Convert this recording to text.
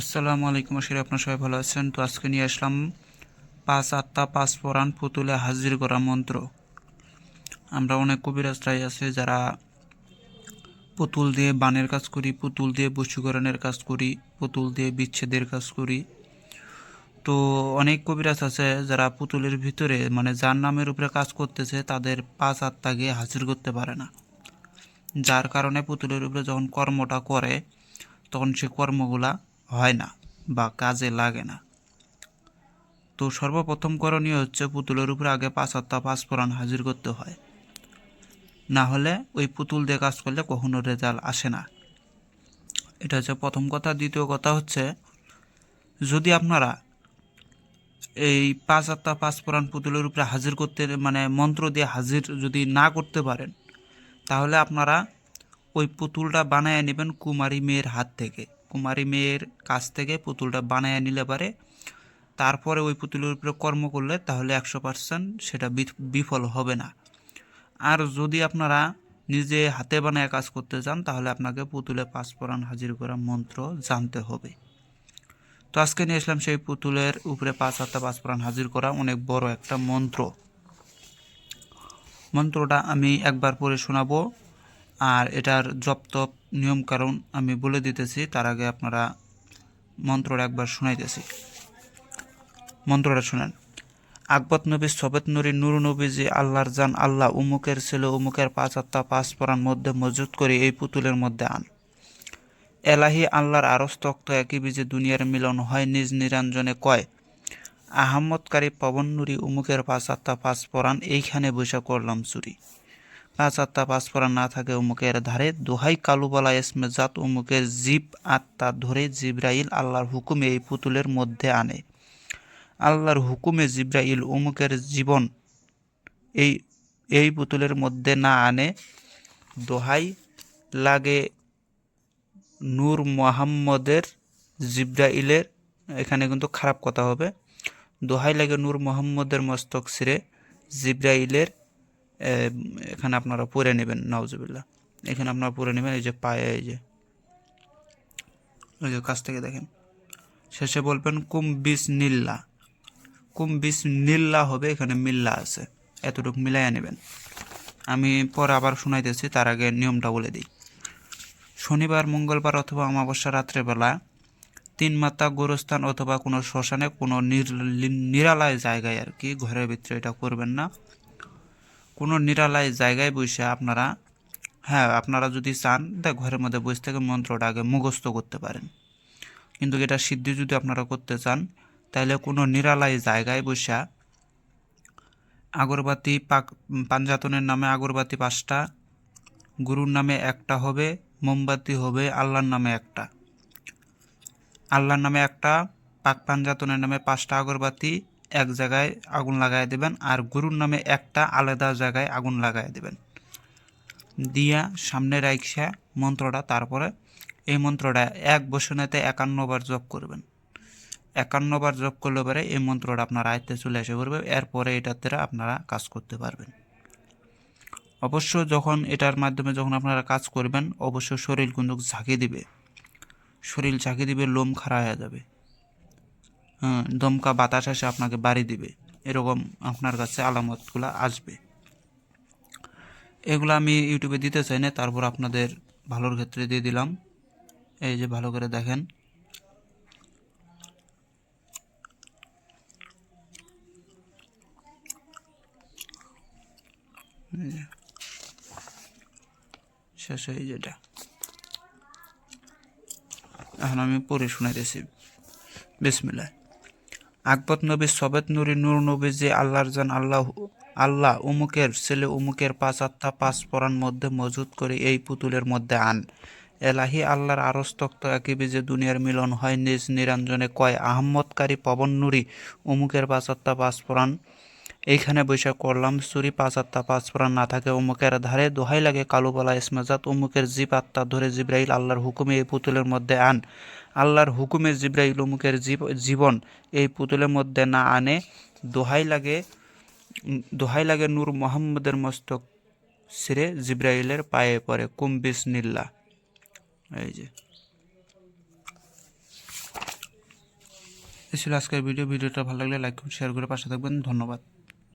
আসসালামু আলাইকুম আশির আপনার সবাই ভালো আছেন। তো আজকে নিয়ে আসলাম পাঁচ আত্মা পাঁচ পরাণ পুতুলে হাজির করা মন্ত্র। আমরা অনেক কবিরাজরাই আছে যারা পুতুল দিয়ে বানের কাজ করি, পুতুল দিয়ে বশীকরণের কাজ করি, পুতুল দিয়ে বিচ্ছেদের কাজ করি। তো অনেক কবিরাজ আছে যারা পুতুলের ভিতরে মানে যার নামের উপরে কাজ করতেছে, তাদের পাঁচ আত্মাকে হাজির করতে পারে না। যার কারণে পুতুলের উপরে যখন কর্মটা করে, তখন সে কর্মগুলা হয় না বা কাজে লাগে না। তো সর্বপ্রথম করণীয় হচ্ছে পুতুলের উপরে আগে পাঁচ আত্মা পাঁচ পরাণ হাজির করতে হয়। না হলে ওই পুতুল দিয়ে কাজ করলে কখনো রেজাল্ট আসে না। এটা হচ্ছে প্রথম কথা। দ্বিতীয় কথা হচ্ছে, যদি আপনারা এই পাঁচ আত্মা পাঁচ পরাণ পুতুলের উপরে হাজির করতে মানে মন্ত্র দিয়ে হাজির যদি না করতে পারেন, তাহলে আপনারা ওই পুতুলটা বানায় নেবেন কুমারী মেয়ের হাত থেকে। কুমারী মেয়ের কাছ থেকে পুতুলটা বানায় নিলে পারে। তারপরে ওই পুতুলের উপরে কর্ম করলে তাহলে একশো পার্সেন্ট সেটা বিফ- বিফল হবে না। আর যদি আপনারা নিজে হাতে বানায় কাজ করতে চান, তাহলে আপনাকে পুতুলে পাঁচ হাজির করা মন্ত্র জানতে হবে। তো আজকে নিয়ে আসলাম সেই পুতুলের উপরে পাঁচ হাতে পাঁচ হাজির করা অনেক বড় একটা মন্ত্র। মন্ত্রটা আমি একবার পরে শোনাবো। আর এটার জপ তপ নিয়ম কারণ আমি বলে দিতেছি, তার আগে আপনারা মন্ত্রটা একবার শোনাইতেছি। মন্ত্রটা শুনেন। আকবত নবী, সবেত নুরি, নুর নবী যে আল্লাহর জান, আল্লাহ উমুকের ছেলে, উমুকের পাঁচ আত্মা, পাঁচ পরার মধ্যে মজুত করে এই পুতুলের মধ্যে আন। এলাহি আল্লাহর আরস তক্ত একই বীজে দুনিয়ার মিলন হয় নিজ নিরঞ্জনে কয় আহমদকারী পবন নুরি, উমুকের পাঁচ আত্মা, পাঁচ পরাণ, এইখানে বসে করলাম চুরি। পাঁচ আত্মা পাঁচ পরাণ না থাকে উমুকের ধারে। দোহাই কালুবালা এসমে জাত উমুকের জীব আত্মা ধরে জিব্রাইল আল্লাহর হুকুমে এই পুতুলের মধ্যে আনে। আল্লাহর হুকুমে জিব্রাইল উমুকের জীবন এই এই পুতুলের মধ্যে না আনে। দোহাই লাগে নূর মোহাম্মদের জিব্রাইলের, এখানে কিন্তু খারাপ কথা হবে। দোহাই লাগে নূর মোহাম্মদের মস্তক সিরে জিব্রাইলের এখানে আপনারা পরে নেবেন, নাউজুবিল্লাহ। এখানে আপনারা পরে নেবেন, এই যে পায়ে, এই যে, ওই যে কাছ থেকে দেখেন। শেষে বলবেন, কুম বিস নীল্লা কুম বিস নীল্লা হবে, এখানে মিল্লা আছে। এতটুকু মিলাইয়া নেবেন। আমি পরে আবার শোনাইতেছি, তার আগে নিয়মটা বলে দিই। শনিবার, মঙ্গলবার অথবা অমাবস্যা রাত্রেবেলা তিন মাতা গোরস্থান অথবা কোনো শ্মশানে কোনো নির- নিরালায় জায়গায় আর কি, ঘরের ভিতরে এটা করবেন না। কোনো নিরালায় জায়গায় বসে আপনারা হ্যাঁ আপনারা যদি চান তা ঘরের মধ্যে বসে থেকে মন্ত্রটা আগে মুখস্থ করতে পারেন। কিন্তু এটা সিদ্ধি যদি আপনারা করতে চান, তাহলে কোনো নিরালায় জায়গায় বসে আগরবাতি পাক পাঞ্জাতনের নামে আগরবাতি পাঁচটা, গুরুর নামে একটা হবে, মোমবাতি হবে, আল্লাহর নামে একটা। আল্লাহর নামে একটা, পাক পাঞ্জাতনের নামে পাঁচটা আগরবাতি এক জায়গায় আগুন লাগাই দেবেন আর গুরুর নামে একটা আলাদা জায়গায় আগুন লাগাই দেবেন। দিয়া সামনে রাইখা মন্ত্রটা, তারপরে এই মন্ত্রটা এক বসনেতে একান্নবার জপ করবেন। একান্নবার জপ করলে পরে এই মন্ত্রটা আপনার আয়ত্তে চলে এসে পড়বে, এরপরে এটার দ্বারা আপনারা কাজ করতে পারবেন। অবশ্য যখন এটার মাধ্যমে যখন আপনারা কাজ করবেন, অবশ্য শরীর কিন্তু ঝাঁকি দিবে। শরীর ঝাঁকি দিবে, লোম খাড়া হয়ে যাবে। দমকা বাতাস এসে আপনাকে বাড়ি দিবে। এরকম আপনার কাছে আলামতগুলো আসবে। এগুলো আমি ইউটিউবে দিতে চাই না, তারপর আপনাদের ভালোর ক্ষেত্রে দিয়ে দিলাম। এই যে ভালো করে দেখেন। শেষ হয়ে যেটা। এখন আমি পড়ে শুনাইতেছি। বিসমিল্লাহ। আকবত নবী সবেত নুরি নূর নবী যে আল্লাহর জান, আল্লাহ আল্লাহ উমুকের ছেলে উমুকের পাঁচ আত্মা পাঁচ পরাণ মধ্যে মজুদ করে এই পুতুলের মধ্যে আন। এলাহি আল্লাহর আরস তক্ত যে দুনিয়ার মিলন হয় নিজ নিরঞ্জনে কয় আহম্মদকারী পবন নুরি উমুকের পাঁচ আত্মা পাঁচ পরাণ এইখানে বৈশাখ করলাম চুরি পাঁচ আত্মা, পাঁচ প্রাণ না থাকে উমুকের ধারে, দোহাই লাগে কালুবালা ইসমাজাত উমুকের জীব আত্মা ধরে জিব্রাইল, আল্লাহর হুকুমে এই পুতুলের মধ্যে আন। আল্লাহর হুকুমে জিব্রাইল উমুকের জীব- জীবন এই পুতুলের মধ্যে না আনে, দোহাই লাগে দোহাই লাগে নূর মোহাম্মদের মস্তক সিরে জিব্রাইলের পায়ে পড়ে কুম্বিস নীল্লা এই যে। এ ছিল আজকের ভিডিও, ভিডিওটা ভালো লাগলে লাইক শেয়ার করে পাশে থাকবেন। ধন্যবাদ।